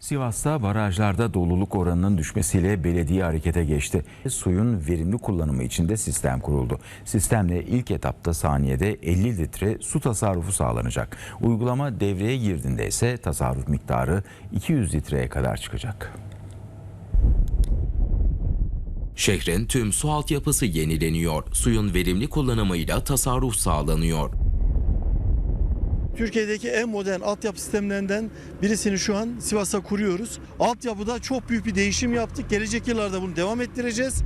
Sivas'ta barajlarda doluluk oranının düşmesiyle belediye harekete geçti. Suyun verimli kullanımı için de sistem kuruldu. Sistemle ilk etapta saniyede 50 litre su tasarrufu sağlanacak. Uygulama devreye girdiğinde ise tasarruf miktarı 200 litreye kadar çıkacak. Şehrin tüm su altyapısı yenileniyor. Suyun verimli kullanımıyla tasarruf sağlanıyor. Türkiye'deki en modern altyapı sistemlerinden birisini şu an Sivas'ta kuruyoruz. Altyapıda çok büyük bir değişim yaptık. Gelecek yıllarda bunu devam ettireceğiz.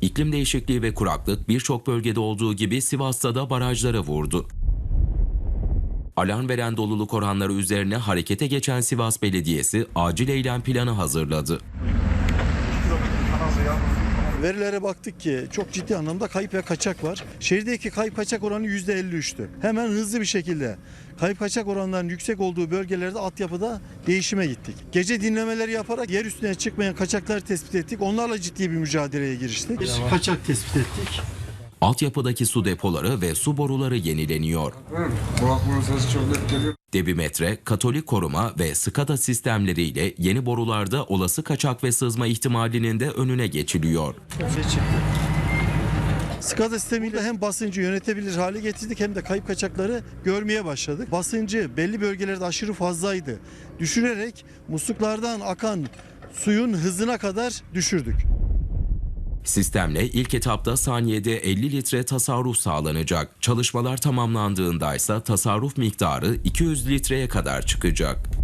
İklim değişikliği ve kuraklık birçok bölgede olduğu gibi Sivas'ta da barajlara vurdu. Alarm veren doluluk oranları üzerine harekete geçen Sivas Belediyesi acil eylem planı hazırladı. Verilere baktık ki çok ciddi anlamda kayıp ve kaçak var. Şehirdeki kayıp kaçak oranı %53'tü. Hemen hızlı bir şekilde kayıp kaçak oranlarının yüksek olduğu bölgelerde altyapıda değişime gittik. Gece dinlemeleri yaparak yer üstüne çıkmayan kaçakları tespit ettik. Onlarla ciddi bir mücadeleye giriştik. Bir kaçak tespit ettik. Altyapıdaki su depoları ve su boruları yenileniyor. Geliyor. Debimetre, katolik koruma ve skada sistemleriyle yeni borularda olası kaçak ve sızma ihtimalinin de önüne geçiliyor. SCADA sistemiyle hem basıncı yönetebilir hale getirdik hem de kayıp kaçakları görmeye başladık. Basıncı belli bölgelerde aşırı fazlaydı. Düşürerek musluklardan akan suyun hızına kadar düşürdük. Sistemle ilk etapta saniyede 50 litre tasarruf sağlanacak. Çalışmalar tamamlandığında ise tasarruf miktarı 200 litreye kadar çıkacak.